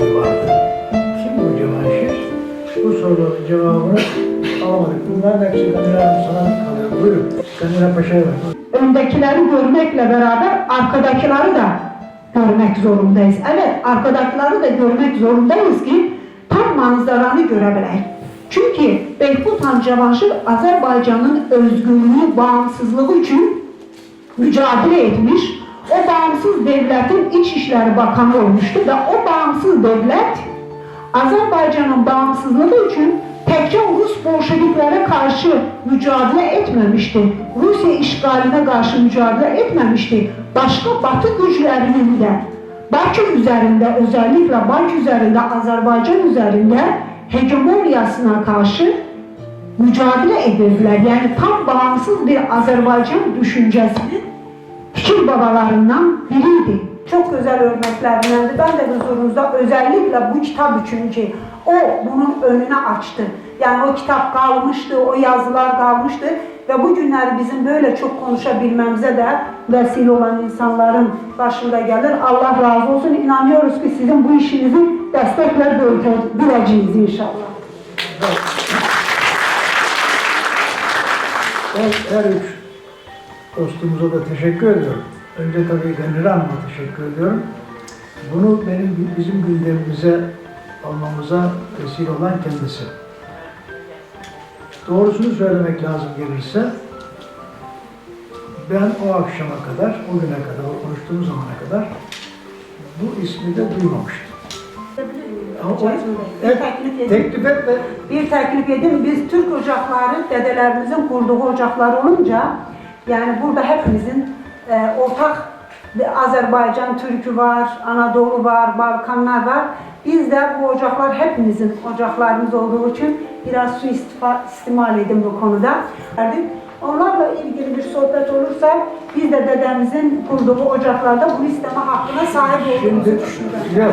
vardı. Kim bu Cemal Cemaşir? Bu sorunun cevabını alamadık. Bunların hepsi Kadir abi sana kalıyor. Buyurun. Kadir Apaşa'ya ver. Öndekileri görmekle beraber arkadakileri da görmek zorundayız. Evet, arkadakileri de görmek zorundayız ki tam manzaranı görebilelim. Çünki Behbutan Cavanşir Azərbaycanın özgürlüğü, bağımsızlığı üçün mücadilə etmiş, o bağımsız devlətin İç İşləri Bakanı olmuşdu və o bağımsız devlet Azerbaycan'ın bağımsızlığı için tekçe Rus Bolşeviklere karşı mücadele etmemişti. Rusya işgaline karşı mücadele etmemişti. Başka Batı güçlerinin de Bakü üzerinde özellikle Bakü üzerinde Azerbaycan üzerinde hegemonyasına karşı mücadele edildiler. Yani tam bağımsız bir Azerbaycan düşüncesinin fikir babalarından biriydi. Çok güzel örneklerindendi. Ben de huzurunuzda özellikle bu kitap için o bunun önünü açtı. Yani o kitap kalmıştı, o yazılar kalmıştı ve bugünleri bizim böyle çok konuşabilmemize de vesile olan insanların başında gelir. Allah razı olsun. İnanıyoruz ki sizin bu işinizi destekler bileceğiz inşallah. Ben her üç dostumuza da teşekkür ediyorum. Önce tabii Gönül Hanım'a teşekkür ediyorum. Bunu benim bizim gündemimize almamıza vesile olan kendisi. Doğrusunu söylemek lazım gelirse ben o akşama kadar, o güne kadar, o konuştuğumuz zamana kadar bu ismi de duymamıştım. Ama o, evet, teklif et ve Bir teklif edin, biz Türk ocakları, dedelerimizin kurduğu ocaklar olunca, yani burada hepimizin e, ortak Azerbaycan Türk'ü var, Anadolu var, Balkanlar var. Biz de bu ocaklar hepimizin ocaklarımız olduğu için biraz su istimal edin bu konuda. Onlarla ilgili bir sohbet olursa biz de dedemizin kurduğu ocaklarda bu isteme hakkına sahip olduğumuzu yok.